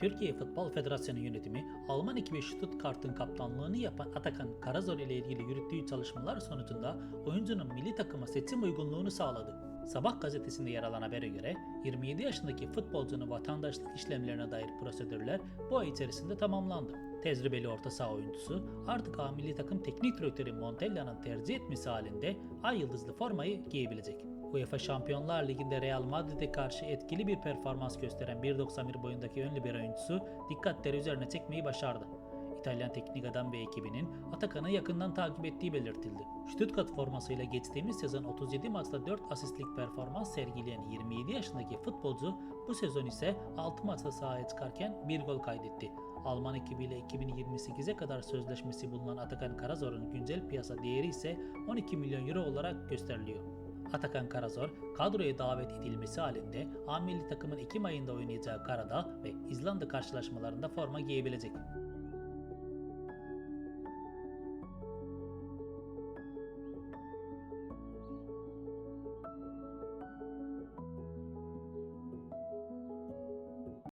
Türkiye Futbol Federasyonu yönetimi Alman ekibi Stuttgart'ın kaptanlığını yapan Atakan Karazor ile ilgili yürüttüğü çalışmalar sonucunda oyuncunun milli takıma seçim uygunluğunu sağladı. Sabah gazetesinde yer alan habere göre 27 yaşındaki futbolcunun vatandaşlık işlemlerine dair prosedürler bu ay içerisinde tamamlandı. Tecrübeli orta saha oyuncusu artık A milli takım teknik direktörü Montella'nın tercih etmesi halinde ay yıldızlı formayı giyebilecek. UEFA Şampiyonlar Ligi'nde Real Madrid'e karşı etkili bir performans gösteren 1.91 boyundaki ön libero oyuncusu dikkatleri üzerine çekmeyi başardı. İtalyan teknik adam ve ekibinin Atakan'ı yakından takip ettiği belirtildi. Stuttgart formasıyla geçtiğimiz sezon 37 maçta 4 asistlik performans sergileyen 27 yaşındaki futbolcu bu sezon ise 6 maçta sahaya çıkarken 1 gol kaydetti. Alman ekibiyle 2028'e kadar sözleşmesi bulunan Atakan Karazor'un güncel piyasa değeri ise 12 milyon euro olarak gösteriliyor. Atakan Karazor kadroya davet edilmesi halinde A milli takımın Ekim ayında oynayacağı Karadağ ve İzlanda karşılaşmalarında forma giyebilecek.